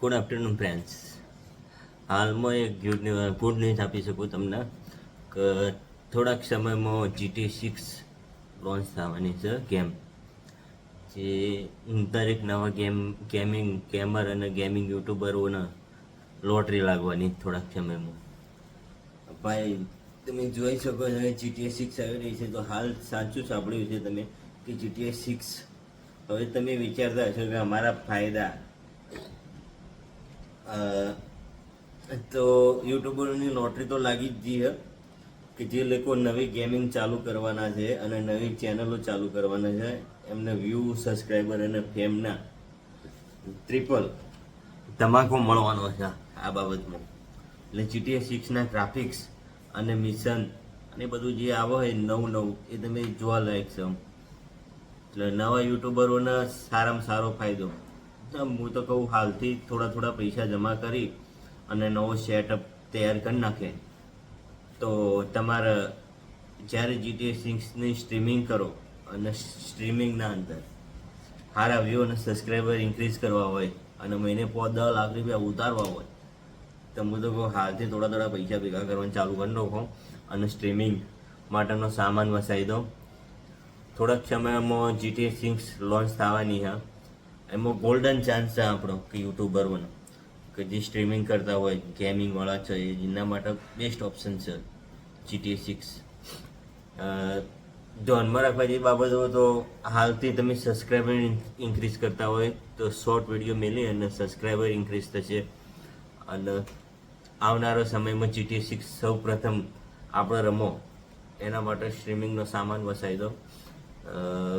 Good afternoon friends હાલમાં એક good good news આપી શકું તમને કે થોડાક સમયમાં જીટી સિક્સ લોન્ચ થવાની છે ગેમ જે દરેક નવા ગેમ ગેમિંગ ગેમર અને ગેમિંગ યુટ્યુબરોને લોટરી લાગવાની થોડાક સમયમાં. ભાઈ, તમે જોઈ શકો છો જીટીએ સિક્સ આવી રહી છે. તો હાલ સાચું સાંભળ્યું છે તમે કે જીટીએ સિક્સ હવે તમે વિચારતા હશો કે અમારા ફાયદા તો યુટ્યુબરોની લોટરી તો લાગી જ જઈએ કે જે લોકો નવી ગેમિંગ ચાલુ કરવાના છે અને નવી ચેનલો ચાલુ કરવાના છે, એમને વ્યૂ સબસ્ક્રાઈબર અને ફેમના ટ્રિપલ ધમાકો મળવાનો છે આ બાબતમાં. એટલે જીટીએ સિક્સના ગ્રાફિક્સ અને મિશન અને બધું જે આવે હોય નવું નવું, એ તમે જોવા લાયક છે. એટલે નવા યુટ્યુબરોને સારામાં સારો ફાયદો. હું તો કહું, હાલથી થોડા થોડા પૈસા જમા કરી અને નવો સેટઅપ તૈયાર કરી નાખે. તો તમારે, જ્યારે જીટીએ સિક્સની સ્ટ્રીમિંગ કરો અને સ્ટ્રીમિંગના અંદર સારા વ્યૂ અને સબસ્ક્રાઈબર ઇન્ક્રીઝ કરવા હોય અને મહિને પાંચ દસ લાખ રૂપિયા ઉતારવા હોય, તો હું તો કહું, હાલથી થોડા થોડા પૈસા ભેગા કરવાનું ચાલુ કરી નાખો અને સ્ટ્રીમિંગ માટેનો સામાન વસાવી દો. થોડાક સમયમાં જીટીએ સિક્સ લોન્ચ થવાની છે. એમાં ગોલ્ડન ચાન્સ છે આપણો કે યુટ્યુબરોનો કે જે સ્ટ્રીમિંગ કરતા હોય ગેમિંગવાળા છે એના માટે બેસ્ટ ઓપ્શન છે જીટી સિક્સ ધ્યાનમાં રાખવા જેવી બાબતો તો હાલથી તમે સબસ્ક્રાઈબર ઇન્ક્રીઝ કરતા હોય તો શોર્ટ વીડિયો મેલી અને સબસ્ક્રાઈબર ઇન્ક્રીઝ થશે. અને આવનારા સમયમાં જીટી સિક્સ સૌ પ્રથમ આપણે રમો, એના માટે સ્ટ્રીમિંગનો સામાન વસાવી દો.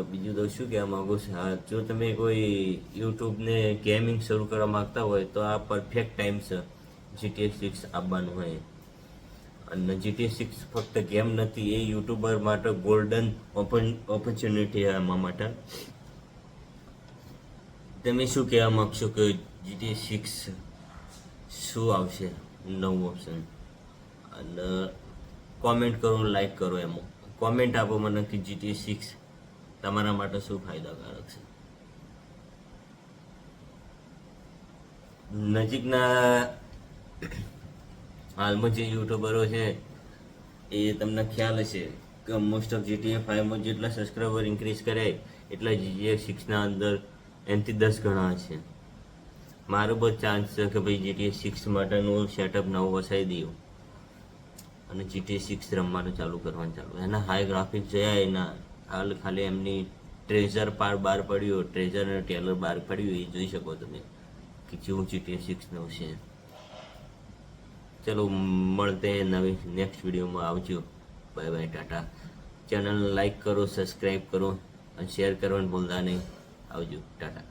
બીજું તો શું કહેવા માગું છું? હા, જો તમે કોઈ યુટ્યુબને ગેમિંગ શરૂ કરવા માગતા હોય તો આ પરફેક્ટ ટાઈમ છે જીટીએ સિક્સ આવવાનું હોય. અને જીટીએ સિક્સ ફક્ત ગેમ નથી, એ યુટ્યુબર માટે ગોલ્ડન ઓપોર્ચ્યુનિટી આમાં માટે. તમે શું કહેવા માગશો કે જીટીએ સિક્સ શું આવશે? નવું ઓપ્શન અને કોમેન્ટ કરો લાઈક કરો એમાં. કોમેન્ટ આપો મને કે જીટીએ સિક્સ તમારા માટે શું ફાયદાકારક છે? નજીકના હાલમાં જે યુટ્યુબરો છે, એ તમને ખ્યાલ હશે કે મોસ્ટ ઓફ જીટીએ ફાઈવમાં જેટલા સબસ્ક્રાઈબર ઇન્ક્રીઝ કરે, એટલા જીટીએ સિક્સના અંદર એનથી દસ ગણા છે. મારો બહુ ચાન્સ છે કે ભાઈ જીટીએ સિક્સ માટેનું સેટઅપ નવું વસાવી દઉં અને જીટીએ સિક્સ રમવાનું ચાલુ કરવાનું ચાલુ. એના હાઈ ગ્રાફિક્સ જોયા એના હાલ ખાલી એમની ટ્રેઝર પાર બહાર પડ્યું ટ્રેઝર અને ટેલર બહાર પડ્યું, એ જોઈ શકો તમે કે જેવું જીટીએ સિક્સ નવ છે. ચલો, મળતે નવી નેક્સ્ટ વિડીયોમાં આવજો. Bye bye Tata. Channel like કરો સબસ્ક્રાઈબ કરો અને શેર કરવાનું ભૂલતા નહીં. આવજો, ટાટા.